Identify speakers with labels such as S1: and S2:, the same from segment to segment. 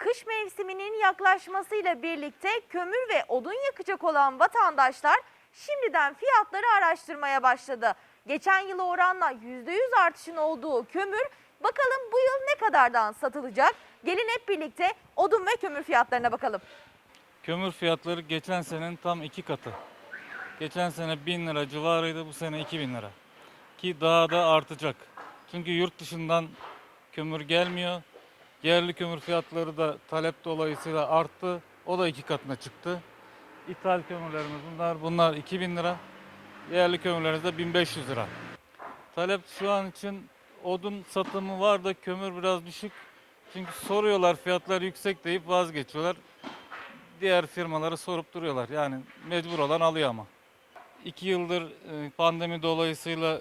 S1: Kış mevsiminin yaklaşmasıyla birlikte kömür ve odun yakacak olan vatandaşlar şimdiden fiyatları araştırmaya başladı. Geçen yıla oranla %100 artışın olduğu kömür bakalım bu yıl ne kadardan satılacak? Gelin hep birlikte odun ve kömür fiyatlarına bakalım.
S2: Kömür fiyatları geçen senenin tam iki katı. Geçen sene 1000 lira civarıydı, bu sene 2000 lira. Ki daha da artacak. Çünkü yurt dışından kömür gelmiyor. Yerli kömür fiyatları da talep dolayısıyla arttı. O da iki katına çıktı. İthal kömürlerimiz bunlar. Bunlar 2000 lira. Yerli kömürlerimiz de 1500 lira. Talep şu an için odun satımı var da kömür biraz düşük. Çünkü soruyorlar fiyatlar yüksek deyip vazgeçiyorlar diğer firmaları sorup duruyorlar. Yani mecbur olan alıyor ama. İki yıldır e, pandemi dolayısıyla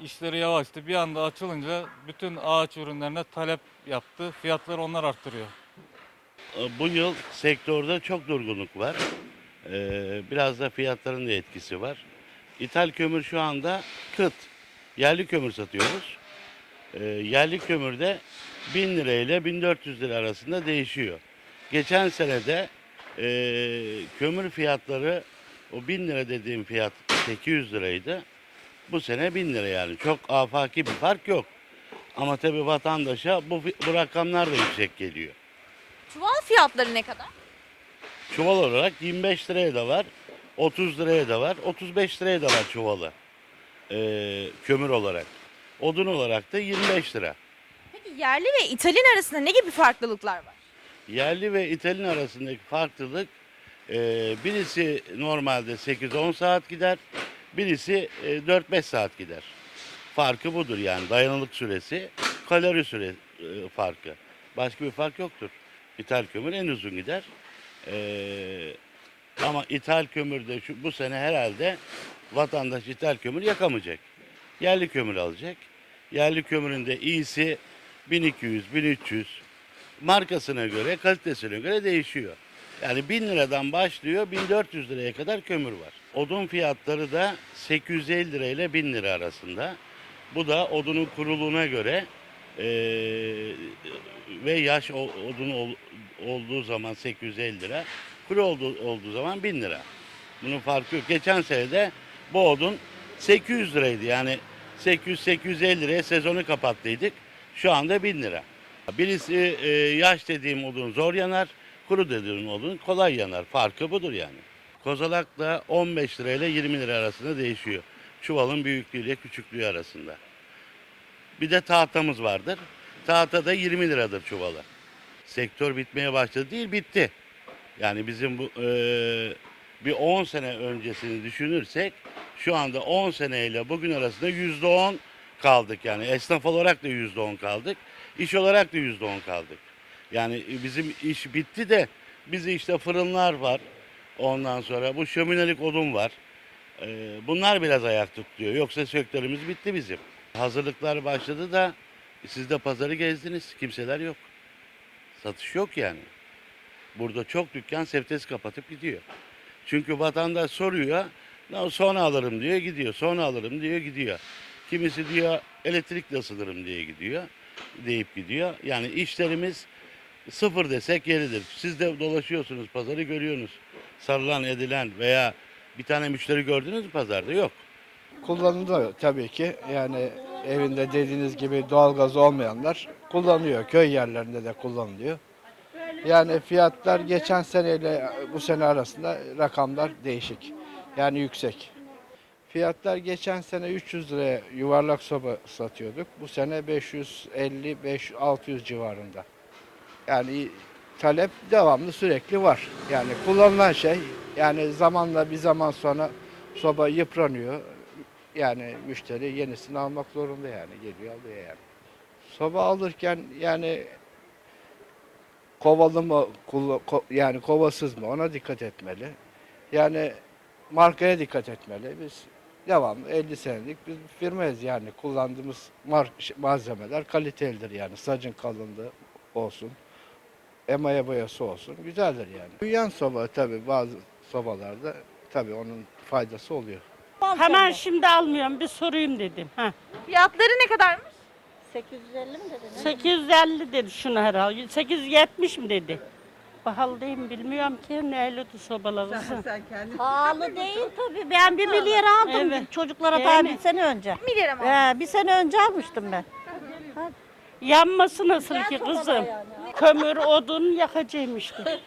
S2: işleri yavaştı. Bir anda açılınca bütün ağaç ürünlerine talep yaptı. Fiyatları onlar arttırıyor.
S3: Bu yıl sektörde çok durgunluk var. Ee, biraz da fiyatların da etkisi var. İthal kömür şu anda kıt. Yerli kömür satıyoruz. Ee, yerli kömür de 1000 lira ile 1400 lira arasında değişiyor. Geçen senede e, kömür fiyatları o 1000 lira dediğim fiyat 800 liraydı. Bu sene 1000 lira yani. Çok afaki bir fark yok. Ama tabii vatandaşa bu, bu rakamlar da yüksek geliyor.
S1: Çuval fiyatları ne kadar?
S3: Çuval olarak 25 liraya da var, 30 liraya da var, 35 liraya da var çuvalı. Ee, kömür olarak. Odun olarak da 25 lira.
S1: Peki yerli ve ithalin arasında ne gibi farklılıklar var?
S3: Yerli ve ithalin arasındaki farklılık e, birisi normalde 8-10 saat gider, birisi e, 4-5 saat gider. Farkı budur yani dayanıklık süresi, kalori süre e, farkı. Başka bir fark yoktur. İthal kömür en uzun gider. E, ama ithal kömürde şu, bu sene herhalde vatandaş ithal kömür yakamayacak. Yerli kömür alacak. Yerli kömürün de iyisi 1200, 1300, markasına göre, kalitesine göre değişiyor. Yani 1000 liradan başlıyor, 1400 liraya kadar kömür var. Odun fiyatları da 850 lira ile 1000 lira arasında. Bu da odunun kuruluğuna göre eee, ve yaş odun ol- olduğu zaman 850 lira, kuru olduğu, olduğu zaman 1000 lira. Bunun farkı yok. Geçen sene de bu odun 800 liraydı. Yani 800-850 liraya sezonu kapattıydık. Şu anda 1000 lira. Birisi e, yaş dediğim odun zor yanar, kuru dediğim odun kolay yanar. Farkı budur yani. Kozalak da 15 lirayla 20 lira arasında değişiyor. Çuvalın büyüklüğüyle küçüklüğü arasında. Bir de tahtamız vardır. Tahta da 20 liradır çuvalı. Sektör bitmeye başladı değil, bitti. Yani bizim bu e, bir 10 sene öncesini düşünürsek şu anda 10 seneyle bugün arasında %10 kaldık yani. Esnaf olarak da %10 kaldık. iş olarak da %10 kaldık. Yani bizim iş bitti de bizi işte fırınlar var. Ondan sonra bu şöminelik odun var. Ee, bunlar biraz ayak tutuyor. Yoksa sektörümüz bitti bizim. Hazırlıklar başladı da siz de pazarı gezdiniz. Kimseler yok. Satış yok yani. Burada çok dükkan septes kapatıp gidiyor. Çünkü vatandaş soruyor. "Ya Sonra alırım diyor gidiyor. Sonra alırım diyor gidiyor. Kimisi diyor elektrikle ısınırım diye gidiyor. Deyip gidiyor. Yani işlerimiz sıfır desek yeridir. Siz de dolaşıyorsunuz pazarı görüyorsunuz. Sarılan edilen veya bir tane müşteri gördünüz mü pazarda? Yok.
S4: Kullanılıyor tabii ki. Yani evinde dediğiniz gibi doğalgaz olmayanlar kullanıyor. Köy yerlerinde de kullanılıyor. Yani fiyatlar geçen seneyle bu sene arasında rakamlar değişik. Yani yüksek. Fiyatlar geçen sene 300 liraya yuvarlak soba satıyorduk. Bu sene 550 5 600 civarında. Yani talep devamlı sürekli var. Yani kullanılan şey yani zamanla bir zaman sonra soba yıpranıyor. Yani müşteri yenisini almak zorunda yani geliyor alıyor yani. Soba alırken yani kovalı mı yani kovasız mı ona dikkat etmeli. Yani markaya dikkat etmeli. Biz devamlı 50 senelik bir firmayız yani kullandığımız mark- malzemeler kalitelidir yani sacın kalınlığı olsun. Emaye boyası olsun güzeldir yani. Büyüyen soba tabii bazı sobalarda tabii onun faydası oluyor.
S5: Hemen şimdi almıyorum bir sorayım dedim. Ha.
S1: Fiyatları ne kadarmış?
S5: 850 mi dedin?
S6: 850 dedi şunu herhalde. 870 mi dedi? Pahalı değil mi bilmiyorum ki neyle de sobaları.
S5: Pahalı değil tabii. Ben bir milyar aldım
S6: Evet.
S5: çocuklara
S6: Değil
S5: daha
S6: mi?
S5: bir sene önce.
S1: Milyara mı?
S5: Ee, bir sene önce almıştım ben.
S6: Yanması nasıl ki kızım? Kömür, odun yakacağım işte.